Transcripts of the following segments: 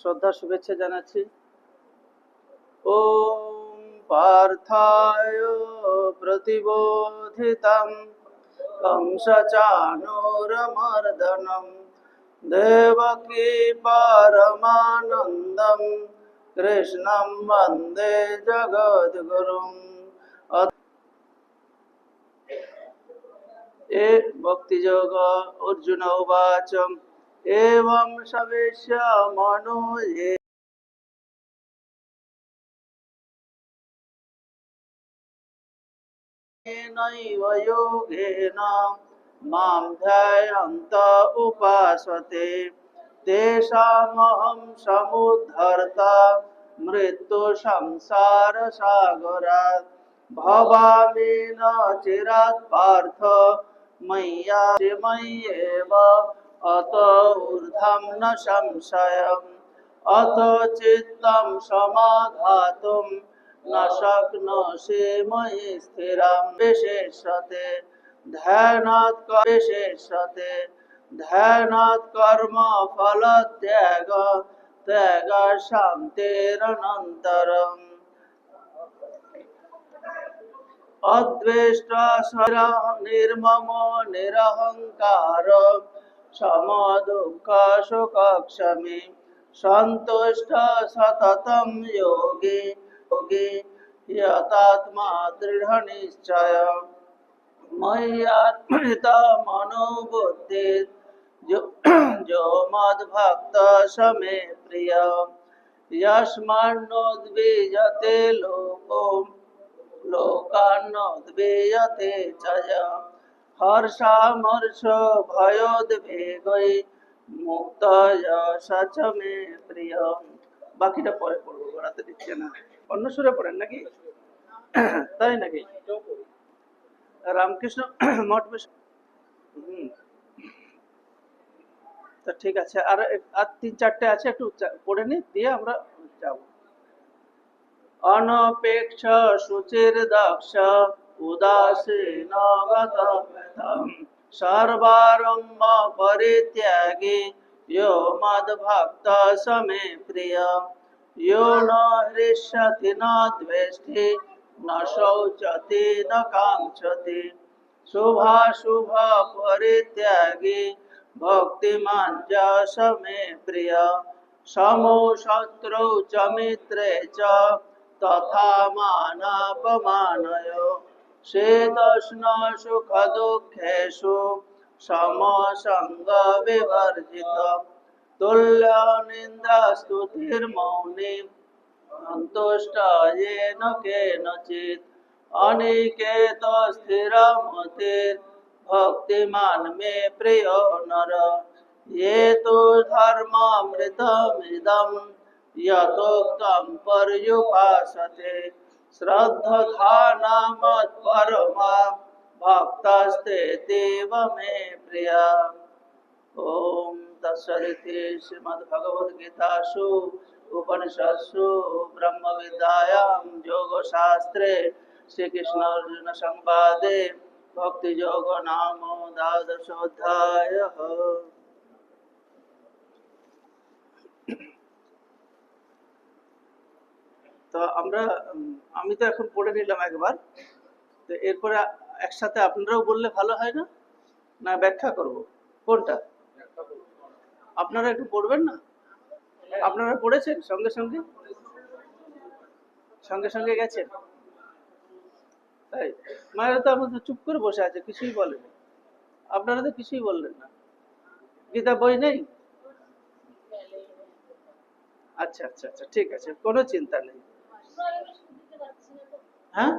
শ্রদ্ধা শুভেচ্ছা জানাচ্ছি ওম পার্থায় প্রতিবোধিতম कंसचाणूरमर्दनं देवकी परमानन्दं कृष्णं वन्दे जगद्गुरुम् ए भक्तियोग अर्जुन उवाच एवं सवेश्य मनो ये नैव योगेन मां ध्यायन्त उपासते तेषामहं समुद्धर्ता मृत्युसंसारसागरात् भवामि न चिरात् पार्थ मय्या मय्येव অত ঊর্ধ্ব ন সংশয় অত চিত্তম সমাঘাতুম ন শক্নোষি মহি স্থির বিশেষতে ধ্যানাৎ বিশেষতে ধ্যানাৎ কর্ম ফল ত্যাগ ত্যাগ শান্তিরনন্তরম অদ্বেষ্ট স্বর নির্মম নিরহংকার समदुःख सुखक्षमी सन्तुष्ट सततं योगी योगी यतात्मा दृढनिश्चय मय्यात्मृत मनोबुद्धि जो जो मद्भक्त समे प्रिय यस्मान्नोद्विजते लोको लोकान्नोद्वेयते च হর্ষ ভয়োদ্বেগই মুক্ত যশ প্রিয়। বাকিটা পরে পড়ব দিচ্ছে না। অন্য সুরে পড়েন নাকি? তাই নাকি? রামকৃষ্ণ মঠ হুম। তো ঠিক আছে, আর আর তিন চারটে আছে, একটু পড়ে নি, দিয়ে আমরা যাব। অনপেক্ষ সুচির দক্ষ उदासेन गतम् सर्वारम्भ परित्यागी यो मद्भक्त समे प्रिय यो न हृष्यति न द्वेष्टि न शौचति न काङ्क्षति शुभाशुभ परित्यागी भक्तिमान् च समे प्रिय समो शत्रौ च मित्रे च तथा मानापमानय शीतोष्ण सुख दुःखेषु समसङ्ग विवर्जित तुल्य निन्दा स्तुतिर्मौनि सन्तुष्ट येन केनचित् अनिकेत स्थिरमतिर्भक्तिमान् मे प्रियो नर ये तु धर्मामृतमिदं यथोक्तं पर्युपासते श्रद्धधानामत्परमा भक्तस्ते देव मे प्रिया ॐ तत्सदिति श्रीमद्भगवद्गीतासु उपनिषत्सु ब्रह्मविद्यायां योगशास्त्रे श्रीकृष्णार्जुनसंवादे भक्तियोग नाम द्वादशोऽध्यायः তো আমরা আমি তো এখন পড়ে নিলাম একবার। তো এরপরে একসাথে আপনারাও বললে ভালো হয় না? না, ব্যাখ্যা করব। কোনটা? আপনারা একটু পড়বেন না? আপনারা পড়েছেন সঙ্গে সঙ্গে? সঙ্গে সঙ্গে গেছেন? তাই? মায়েরা তো আমাদের চুপ করে বসে আছে, কিছুই বলেন। আপনারা তো কিছুই বললেন না। গীতা বই নেই? আচ্ছা আচ্ছা আচ্ছা ঠিক আছে, কোনো চিন্তা নেই। হ্যাঁ?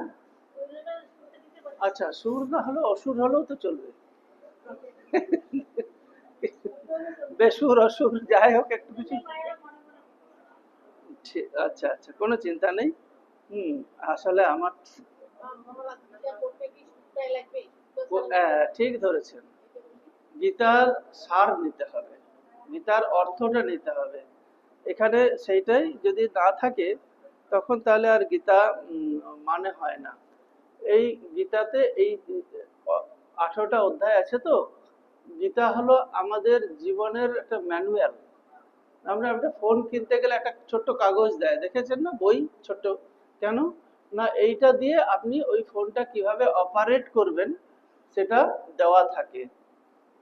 আচ্ছা সুর না হলেও অসুর হলেও তো চলবে। বেসুর অসুর যাই হোক একটু কিছু আচ্ছা আচ্ছা কোনো চিন্তা নেই। হুম আসলে আমার হ্যাঁ, ঠিক ধরেছেন। গীতার সার নিতে হবে। গীতার অর্থটা নিতে হবে। এখানে সেইটাই যদি না থাকে তখন তাহলে আর গীতা মানে হয় না। এই গীতাতে এই আঠারোটা অধ্যায় আছে তো? গীতা হলো আমাদের জীবনের একটা ম্যানুয়াল। আমরা একটা ফোন কিনতে গেলে একটা ছোট্ট কাগজ দেয়। দেখেছেন না? বই ছোট্ট। কেন? না, এইটা দিয়ে আপনি ওই ফোনটা কীভাবে অপারেট করবেন সেটা দেওয়া থাকে।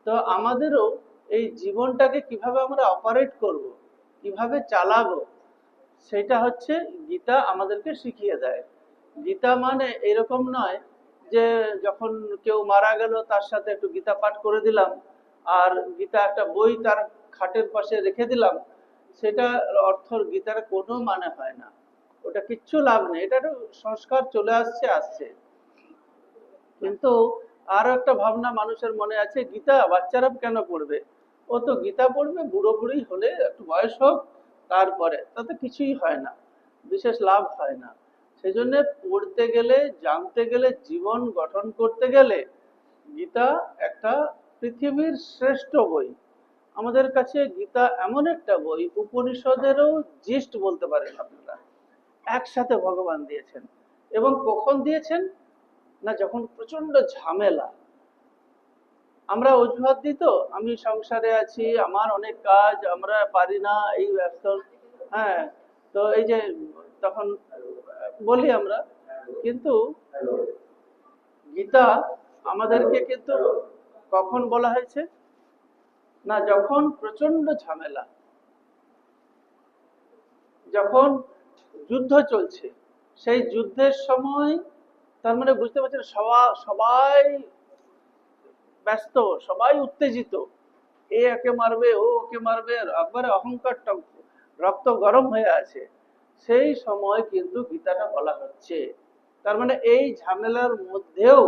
তো আমাদেরও এই জীবনটাকে কীভাবে আমরা অপারেট করব, কীভাবে চালাবো সেটা হচ্ছে গীতা আমাদেরকে শিখিয়ে দেয়। গীতা মানে এরকম নয় যে যখন কেউ মারা গেল তার সাথে একটু গীতা পাঠ করে দিলাম আর গীতা একটা বই তার খাটের পাশে রেখে দিলাম সেটা অর্থ গীতার কোনো মানে হয় না। ওটা কিচ্ছু লাভ নেই, এটা সংস্কার চলে আসছে আসছে। কিন্তু আরও একটা ভাবনা মানুষের মনে আছে, গীতা বাচ্চারা কেন পড়বে? ও তো গীতা পড়বে, বুড়ো বুড়ি হলে একটু বয়স হোক তারপরে, তাতে কিছুই হয় না, বিশেষ লাভ হয় না। সেই জন্য পড়তে গেলে, জানতে গেলে, জীবন গঠন করতে গেলে গীতা একটা পৃথিবীর শ্রেষ্ঠ বই। আমাদের কাছে গীতা এমন একটা বই, উপনিষদেরও জিস্ট বলতে পারেন আপনারা, একসাথে ভগবান দিয়েছেন। এবং কখন দিয়েছেন? না, যখন প্রচণ্ড ঝামেলা আমরা অজুহাত দিই তো? আমি সংসারে আছি, আমার অনেক কাজ, আমরা পারি না, এই ব্যস্ত। হ্যাঁ তো এই যে তখন বলি আমরা, কিন্তু গীতা আমাদেরকে কিন্তু কখন বলা হয়েছে? না, যখন প্রচণ্ড ঝামেলা, যখন যুদ্ধ চলছে, সেই যুদ্ধের সময়, তার মানে বুঝতে পারছেন সবাই ব্যস্ত, সবাই উত্তেজিত। এ একে মারবে, ও ওকে মারবে, একবারে অহংকারটা রক্ত গরম হয়ে আছে। সেই সময় কিন্তু গীতাটা বলা হচ্ছে। তার মানে এই ঝামেলার মধ্যেও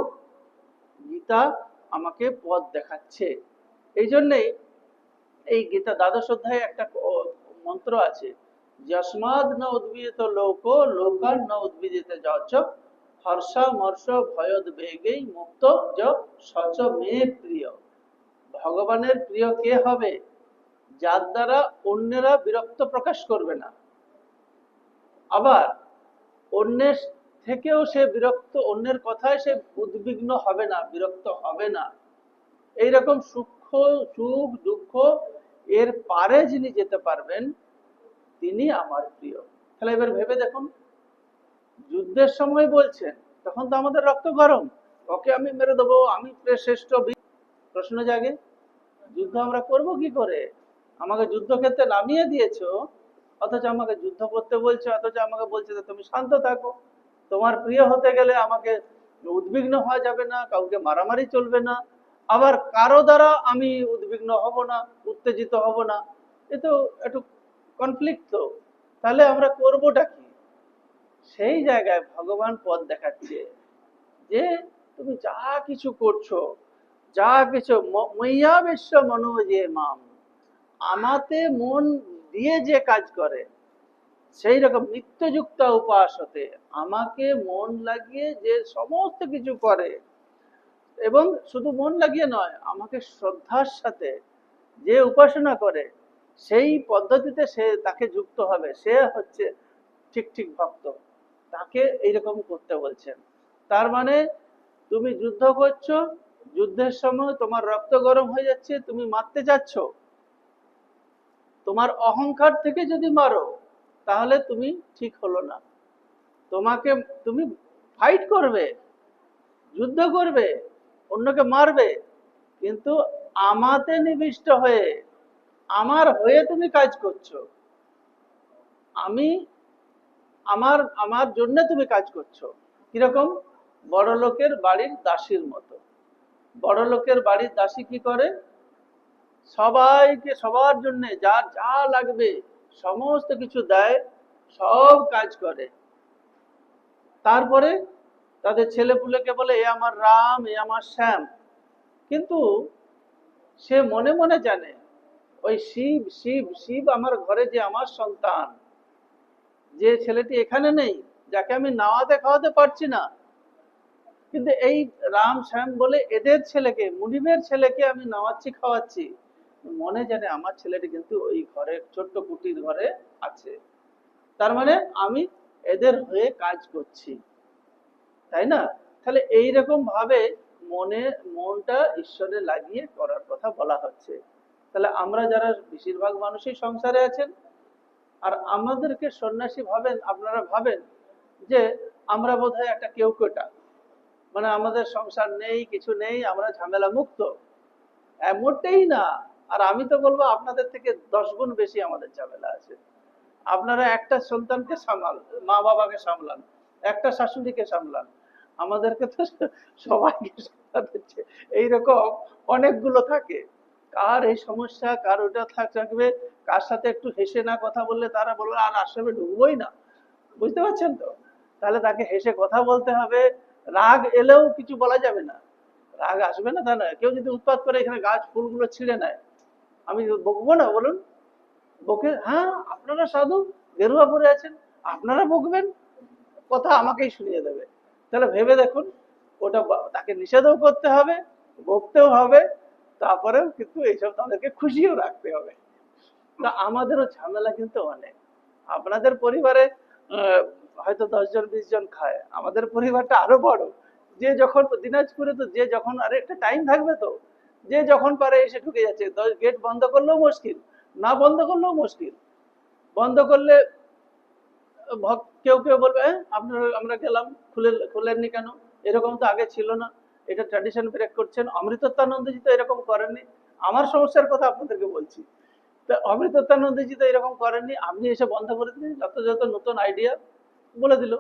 গীতা আমাকে পথ দেখাচ্ছে। এই জন্যেই এই গীতা দ্বাদশ অধ্যায়ে একটা মন্ত্র আছে যস্মাদ না উদ্ভিজিত লোক লোকান না উদ্ভিজিত যচ হর্ষ মর্ষ ভয়দ বেগেই মুক্ত সচ মে প্রিয়। ভগবানের প্রিয় কে হবে? যার দ্বারা অন্যেরা বিরক্ত প্রকাশ করবে না। আবার অন্যের থেকেও সে বিরক্ত, অন্যের কথায় সে উদ্বিগ্ন হবে না, বিরক্ত হবে না। এইরকম সুখ সুখ, দুঃখ এর পারে যিনি যেতে পারবেন, তিনি আমার প্রিয়। তাহলে এবার ভেবে দেখুন যুদ্ধের সময় বলছেন, তখন তো আমাদের রক্ত গরম। ওকে আমি মেরে দেবো, আমি শ্রেষ্ঠ প্রশ্ন জাগে, যুদ্ধ আমরা করব কি করে? আমাকে যুদ্ধক্ষেত্রে নামিয়ে দিয়েছ, অথচ আমাকে যুদ্ধ করতে বলছো, অথচ আমাকে বলছে যে তুমি শান্ত থাকো। তোমার প্রিয় হতে গেলে আমাকে উদ্বিগ্ন হওয়া যাবে না, কাউকে মারামারি চলবে না। আবার কারও দ্বারা আমি উদ্বিগ্ন হব না, উত্তেজিত হব না। এ তো একটু কনফ্লিক্ট তো। তাহলে আমরা করবোটা কি? সেই জায়গায় ভগবান পথ দেখাচ্ছে যে তুমি যা কিছু করছ, যা কিছু মইয়া বিশ্ব মনো যে মাম, আমাতে মন দিয়ে যে কাজ করে, সেই রকম নিত্যযুক্ত উপাস হতে আমাকে মন লাগিয়ে যে সমস্ত কিছু করে, এবং শুধু মন লাগিয়ে নয়, আমাকে শ্রদ্ধার সাথে যে উপাসনা করে, সেই পদ্ধতিতে সে তাকে যুক্ত হবে, সে হচ্ছে ঠিক ঠিক ভক্ত। তাকে এইরকম করতে বলছেন। তার মানে তুমি যুদ্ধ করছ, যুদ্ধের সময় তোমার রক্ত গরম হয়ে যাচ্ছে, তুমি মারতে যাচ্ছ। তোমার অহংকার থেকে যদি মারো, তাহলে তুমি ঠিক হলো না। তোমাকে, তুমি ফাইট করবে, যুদ্ধ করবে, অন্যকে মারবে, কিন্তু আমাতে নিবিষ্ট হয়ে, আমার হয়ে তুমি কাজ করছ। আমি আমার আমার জন্য তুমি কাজ করছ। কীরকম? বড় লোকের বাড়ির দাসীর মতো। বড় লোকের বাড়ির দাসী কি করে? সবাইকে, সবার জন্য যার যা লাগবে, সমস্ত কিছু দেয়, সব কাজ করে। তারপরে তাদের ছেলেপুলেকে বলে, এ আমার রাম, এ আমার শ্যাম। কিন্তু সে মনে মনে জানে, ওই শিব শিব শিব আমার ঘরে যে আমার সন্তান। যে ছেলেটি এখানে নেই, যাকে আমি নাওয়াতে খাওয়াতে পারছি না। কিন্তু এই রাম শ্যাম বলে, এদের ছেলেকে মুনিমের ছেলেকে আমি নাওয়াচ্ছি খাওয়াচ্ছি। মনে জানে আমার ছেলেটি কিন্তু ওই ঘরে, ছোট্ট কুটির ঘরে আছে। তার মানে আমি এদের হয়ে কাজ করছি। তাই না? তাহলে এইরকম ভাবে মনে, মনটা ঈশ্বরে লাগিয়ে করার কথা বলা হচ্ছে। তাহলে আমরা যারা বেশিরভাগ মানুষই সংসারে আছেন আর আমাদেরকে সন্ন্যাসী ভাবেন, আপনারা ভাবেন যে আমরা বোধহয় একটা কেউ কেটা মানে আমাদের সংসার নেই, কিছু নেই, আমরা ঝামেলা মুক্ত। মোটেই না। আর আমি তো বলব আপনাদের থেকে দশ গুণ বেশি আমাদের ঝামেলা আছে। আপনারা একটা সন্তানকে সামাল মা বাবাকে সামলান, একটা শাশুড়িকে সামলান। আমাদেরকে তো সবাইকে সামলাতে এইরকম অনেকগুলো থাকে। কার এই সমস্যা, কার ওটা থাকবে কার সাথে একটু হেসে না কথা বললে তারা বলবে, আর আশ্রমে ঢুকবোই না। বুঝতে পারছেন তো? তাহলে তাকে হেসে কথা বলতে হবে। রাগ এলেও কিছু বলা যাবে না। রাগ আসবে না তা নয়। কেউ যদি উৎপাত করে এখানে গাছ ফুলগুলো ছিঁড়ে নেয়, আমি বকবো না বলুন? বকে হ্যাঁ আপনারা সাধু, গেরুয়া পরে আছেন, আপনারা বকবেন, কথা আমাকেই শুনিয়ে দেবে। তাহলে ভেবে দেখুন, ওটা তাকে নিষেধও করতে হবে, বকতেও হবে, তারপরেও কিন্তু এইসব তাদেরকে খুশিও রাখতে হবে। তা আমাদেরও ঝামেলা কিন্তু অনেক। আপনাদের পরিবারে হয়তো দশ জন বিশ জন খায়। আমাদের পরিবারটা আরও বড়। যে যখন দিনাজপুরে তো যে যখন আরে একটা টাইম থাকবে তো যে যখন পারে এসে ঢুকে যাচ্ছে। গেট বন্ধ করলেও মুশকিল না বন্ধ করলেও মুশকিল। বন্ধ করলে কেউ কেউ বলবে "হ্যাঁ, আপনারা আমরা গেলাম খুলে খুলেননি কেন? এরকম তো আগে ছিল না। এটা ট্র্যাডিশন ব্রেক করছেন। অমৃতত্বানন্দজি তো এরকম করেননি। আমার সমস্যার কথা আপনাদেরকে বলছি। তা অমৃতত্বানন্দজি তো এরকম করেননি, আপনি এসে বন্ধ করে যত যত নতুন আইডিয়া বলে দিল।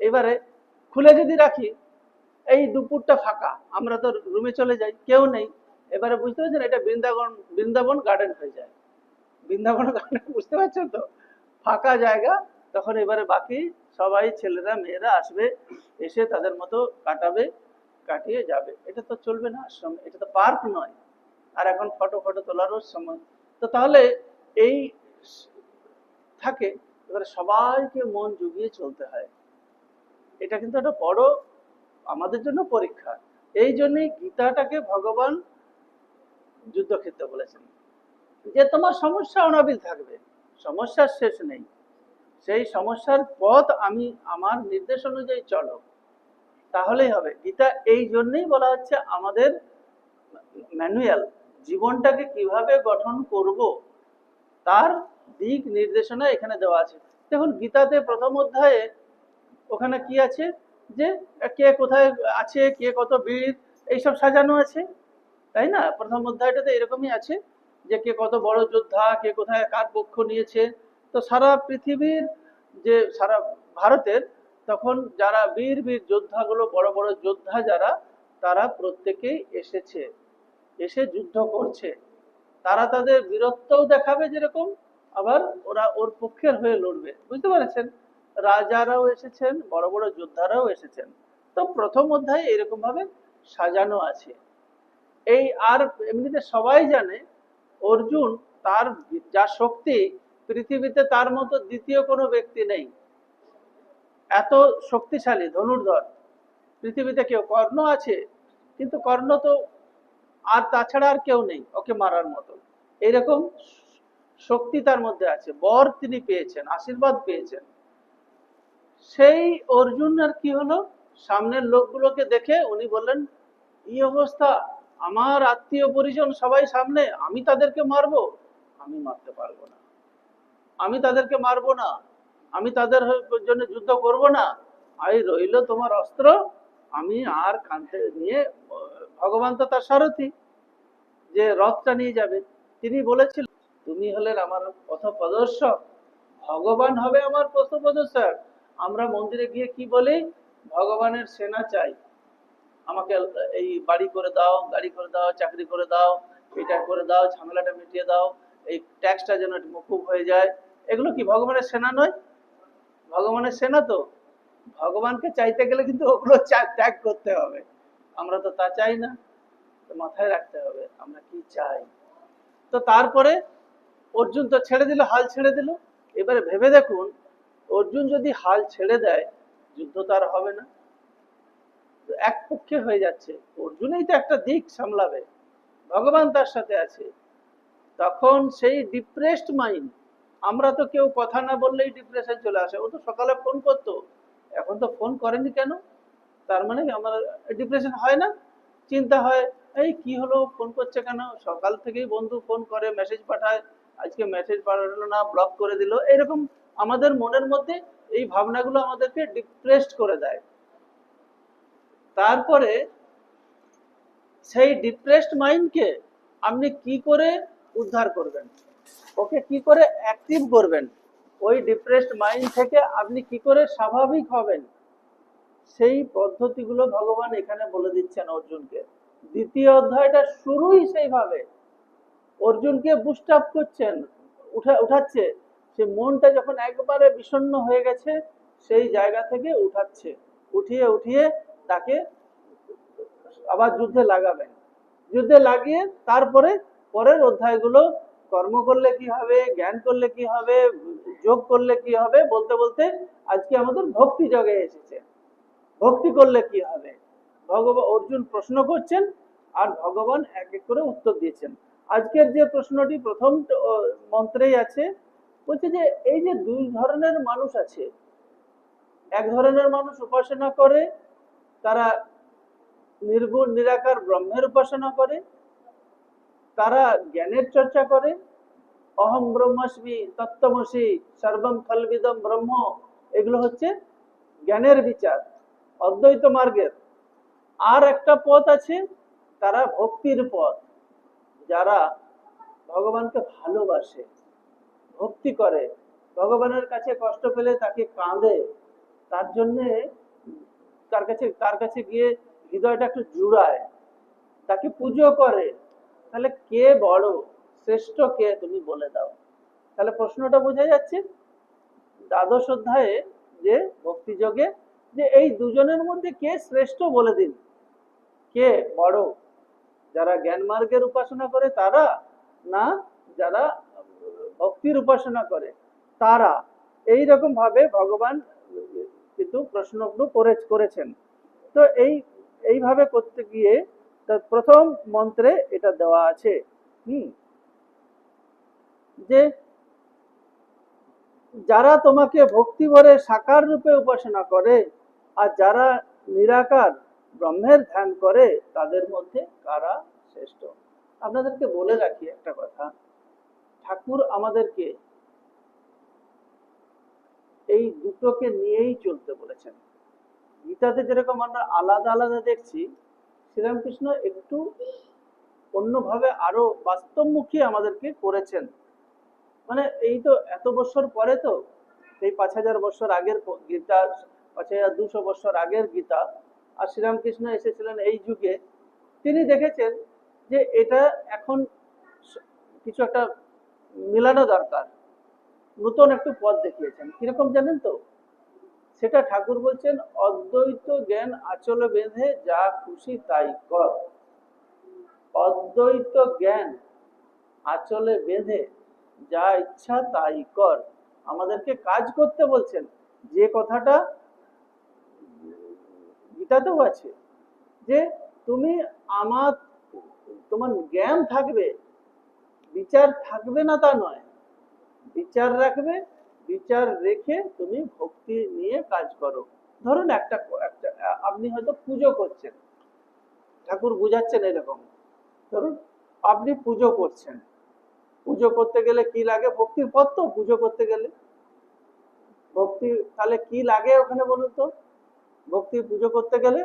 এবারে খুলে যদি রাখি, এই দুপুরটা ফাঁকা, আমরা তো রুমে চলে যাই, কেউ নেই। এবারে বুঝতে পারছেন, এটা বৃন্দাবন বৃন্দাবন গার্ডেন হয়ে যায়। বৃন্দাবন গার্ডেন বুঝতে পারছেন তো? ফাঁকা জায়গা, তখন এবারে বাকি সবাই ছেলেরা, মেয়েরা আসবে, এসে তাদের মতো কাটাবে, কাটিয়ে যাবে। এটা তো চলবে না আশ্রম, এটা তো পার্ক নয়। আর এখন ফটো ফটো তোলারও সময়। তো তাহলে এই থাকে, এবারে সবাইকে মন জুগিয়ে চলতে হয়। এটা কিন্তু একটা বড় আমাদের জন্য পরীক্ষা। এই জন্যই গীতাটাকে ভগবান যুদ্ধক্ষেত্রে বলেছেন যে, তোমার সমস্যা অনাবিল থাকবে, সমস্যার শেষ নেই। সেই সমস্যার পথ আমি, আমার নির্দেশ অনুযায়ী চলো। তাহলেই হবে। গীতা এই জন্যেই বলা হচ্ছে আমাদের ম্যানুয়াল। জীবনটাকে কীভাবে গঠন করব, তার দিক নির্দেশনা এখানে দেওয়া আছে। দেখুন, গীতাতে প্রথম অধ্যায়ে ওখানে কি আছে? যে কে কোথায় আছে, কে কত বীর, এইসব সাজানো আছে, তাই না? প্রথম অধ্যায়টাতে এরকমই আছে যে কে কত বড় যোদ্ধা, কে কোথায় কার পক্ষ নিয়েছে। তো সারা পৃথিবীর যে, সারা ভারতের তখন যারা বীর বীর যোদ্ধাগুলো, বড় বড় যোদ্ধা যারা, তারা প্রত্যেকেই এসেছে। এসে যুদ্ধ করছে। তারা তাদের বীরত্বও দেখাবে যেরকম, আবার ওরা ওর পক্ষের হয়ে লড়বে। বুঝতে পারছেন? রাজারাও এসেছেন, বড় বড় যোদ্ধারাও এসেছেন। তো প্রথম অধ্যায়ে এরকম ভাবে সাজানো আছে। এই আর এমনিতে সবাই জানে, অর্জুন তার যা শক্তি, পৃথিবীতে তার মতো দ্বিতীয় কোনো ব্যক্তি নেই। এত শক্তিশালী, ধনুর্ধর। পৃথিবীতে কেউ কর্ণ আছে, কিন্তু কর্ণ তো আর তাছাড়া আর কেউ নেই ওকে মারার মতো এরকম শক্তি তার মধ্যে আছে। বর তিনি পেয়েছেন, আশীর্বাদ পেয়েছেন। সেই অর্জুন আর কি হলো? সামনের লোকগুলোকে দেখে উনি বললেন এই অবস্থা? আমার আত্মীয় পরিজন সবাই সামনে, আমি তাদেরকে মারবো? আমি মারতে পারব না। আমি তাদেরকে মারবো না? আমি তাদের জন্য যুদ্ধ করব না? এই রইল তোমার অস্ত্র, আমি আর কাঁধে নিয়ে ভগবান তো তার সারথী, যে রথটা নিয়ে যাবে। তিনি বলেছিলেন, তুমি হলেন আমার পথ প্রদর্শক ভগবান হবে আমার পথ প্রদর্শক আমরা মন্দিরে গিয়ে কি বলি? ভগবানের সেনা চাই। আমাকে এই বাড়ি করে দাও, গাড়ি করে দাও, চাকরি করে দাও, এটা করে দাও, ঝামেলাটা মিটিয়ে দাও, এই ট্যাক্সটা যেন মকুব হয়ে যায়। এগুলো কি ভগবানের সেনা নয়? ভগবানের সেনা তো। ভগবানকে চাইতে গেলে কিন্তু ওগুলো ত্যাগ করতে হবে। আমরা তো তা চাই না। তো মাথায় রাখতে হবে, আমরা কি চাই? তো তারপরে অর্জুন তো ছেড়ে দিল, হাল ছেড়ে দিল। এবারে ভেবে দেখুন, অর্জুন যদি হাল ছেড়ে দেয়, যুদ্ধ তো আর হবে না। এক পক্ষে হয়ে যাচ্ছে। অর্জুনই তো একটা দিক সামলাবে, ভগবান তার সাথে আছে। তখন সেই ডিপ্রেসড মাইন্ড আমরা তো কেউ কথা না বললেই ডিপ্রেশন চলে আসে। ও তো সকালে ফোন করতো, এখন তো ফোন করেনি কেন? তার মানে আমার ডিপ্রেশন হয় না? চিন্তা হয়, এই কি হলো? ফোন করছে কেন? সকাল থেকেই বন্ধু ফোন করে মেসেজ পাঠায়, আজকে মেসেজ পাঠালো না ব্লক করে দিল। এরকম আমাদের মনের মধ্যে এই ভাবনাগুলো আমাদেরকে ডিপ্রেসড করে দেয়। তারপরে সেই ডিপ্রেসড মাইন্ডকে আপনি কি করে উদ্ধার করবেন? ওকে কি করে অ্যাক্টিভ করবেন? ওই ডিপ্রেসড মাইন্ড থেকে আপনি কি করে স্বাভাবিক হবেন? সেই পদ্ধতিগুলো ভগবান এখানে বলে দিচ্ছেন অর্জুনকে। দ্বিতীয় অধ্যায়টা শুরুই সেইভাবে। অর্জুনকে বুস্ট আপ করছেন, উঠা, উঠাচ্ছে। সে মনটা যখন একবারে বিষণ্ণ হয়ে গেছে, সেই জায়গা থেকে উঠাচ্ছে। উঠিয়ে উঠিয়ে তাকে আবার যুদ্ধে লাগাবেন। যুদ্ধে লাগিয়ে তারপরে পরের অধ্যায়গুলো কর্ম করলে কি হবে, জ্ঞান করলে কি হবে, যোগ করলে কি হবে, বলতে বলতে আজকে আমাদের ভক্তি যোগে এসেছে। ভক্তি করলে কি হবে? ভগবান অর্জুন প্রশ্ন করছেন আর ভগবান এক এক করে উত্তর দিয়েছেন। আজকের যে প্রশ্নটি প্রথম মন্ত্রেই আছে, বলছে যে এই যে দুই ধরনের মানুষ আছে, এক ধরনের মানুষ উপাসনা করে, তারা নির্গুণ, নিরাকার ব্রহ্মের উপাসনা করে, তারা জ্ঞানের চর্চা করে অহম ব্রহ্মাস্মি তত্ত্বমসি সর্বম খলবিদম ব্রহ্ম, এগুলো হচ্ছে জ্ঞানের বিচার। অদ্বৈত মার্গের। আর একটা পথ আছে, তারা ভক্তির পথ। যারা ভগবানকে ভালোবাসে, ভক্তি করে, ভগবানের কাছে কষ্ট পেলে তাকে কাঁদে, তার জন্যে তার কাছে তার কাছে গিয়ে হৃদয়টা একটু জুড়ায়, তাকে পুজো করে। তাহলে কে বড়, শ্রেষ্ঠ কে তুমি বলে দাও। তাহলে প্রশ্নটা বোঝা যাচ্ছে, দ্বাদশ অধ্যায়ে যে ভক্তিযোগে যে এই দুজনের মধ্যে কে শ্রেষ্ঠ বলে দিন? কে বড়? যারা জ্ঞান মার্গের উপাসনা করে তারা না যারা ভক্তির উপাসনা করে তারা? এই রকম ভাবে ভগবান কিন্তু প্রশ্নগুলো করে করেছেন। তো এই এইভাবে করতে গিয়ে তার প্রথম মন্ত্রে এটা দেওয়া আছে। হুম। যে যারা তোমাকে ভক্তি ভরে সাকার রূপে উপাসনা করে আর যারা নিরাকার, ব্রহ্মের ধ্যান করে, তাদের মধ্যে কারা শ্রেষ্ঠ? আপনাদেরকে বলে রাখি একটা কথা। ঠাকুর আমাদেরকে এই দুটোকে নিয়েই চলতে বলেছেন। গীতাতে যেরকম আমরা আলাদা আলাদা দেখছি, শ্রীরামকৃষ্ণ একটু অন্যভাবে আরও বাস্তবমুখী আমাদেরকে করেছেন। মানে এই তো এত বছর পরে তো, এই পাঁচ হাজার বছর আগের গীতা পাঁচ হাজার দুশো বছর আগের গীতা। আর শ্রীরামকৃষ্ণ এসেছিলেন এই যুগে। তিনি দেখেছেন যে এটা এখন কিছু একটা মিলানো দরকার। নতুন একটু পথ দেখিয়েছেন। কীরকম জানেন তো? সেটা ঠাকুর বলছেন, অদ্বৈত জ্ঞান আচলে বেঁধে যা খুশি তাই কর। অদ্বৈত জ্ঞান আচলে বেঁধে যা ইচ্ছা তাই কর। আমাদেরকে কাজ করতে বলছেন। যে কথাটা গীতাতেও আছে যে তুমি আমার, তোমার জ্ঞান থাকবে, বিচার থাকবে না তা নয়। বিচার রাখবে, বিচার রেখে তুমি ভক্তি নিয়ে কাজ করো। ধরুন একটা একটা, আপনি হয়তো পুজো করছেন। ঠাকুর বুঝাচ্ছেন এরকম। ধরুন আপনি পুজো করছেন। পুজো করতে গেলে কি লাগে? ভক্তির পথ তো পুজো করতে গেলে। ভক্তি, তাহলে কি লাগে ওখানে বলুন তো? ভক্তি পুজো করতে গেলে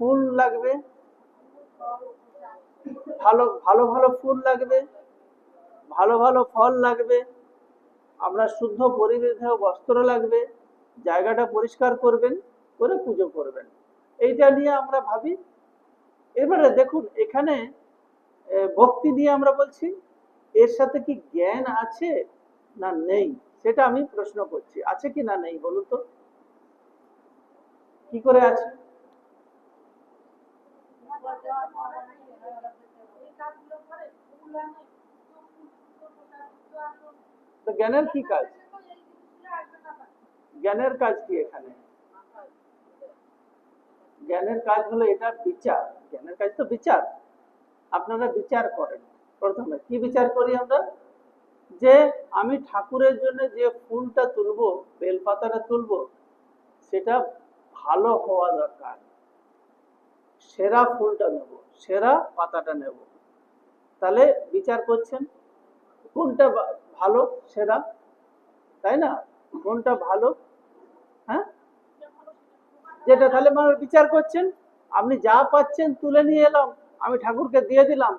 ফুল লাগবে। ভালো ভালো ভালো ফুল লাগবে। ভালো ভালো ফল লাগবে। আপনার শুদ্ধ পরিবেধেয় বস্ত্র লাগবে। জায়গাটা পরিষ্কার করবেন, করে পুজো করবেন। এইটা নিয়ে আমরা ভাবি। এবারে দেখুন, এখানে ভক্তি নিয়ে আমরা বলছি, এর সাথে কি জ্ঞান আছে না নেই? সেটা আমি প্রশ্ন করছি। আছে কি না নেই বলুন তো? কি করে আছে? তো জ্ঞানের কি কাজ? জ্ঞানের কাজ কি এখানে? জ্ঞানের কাজ হলো এটা বিচার। জ্ঞানের কাজ তো বিচার। আপনারা বিচার করেন প্রথমে। কি বিচার করি আমরা? যে আমি ঠাকুরের জন্য যে ফুলটা তুলবো, বেলপাতাটা তুলবো, সেটা ভালো হওয়া দরকার। সেরা ফুলটা নেব, সেরা পাতাটা নেব। তাহলে বিচার করছেন, কোনটা ভালো, সেরা? তাই না? কোনটা ভালো? হ্যাঁ? যেটা তাহলে মানে বিচার করছেন, আপনি যা পাচ্ছেন তুলে নিয়ে এলাম, আমি ঠাকুরকে দিয়ে দিলাম।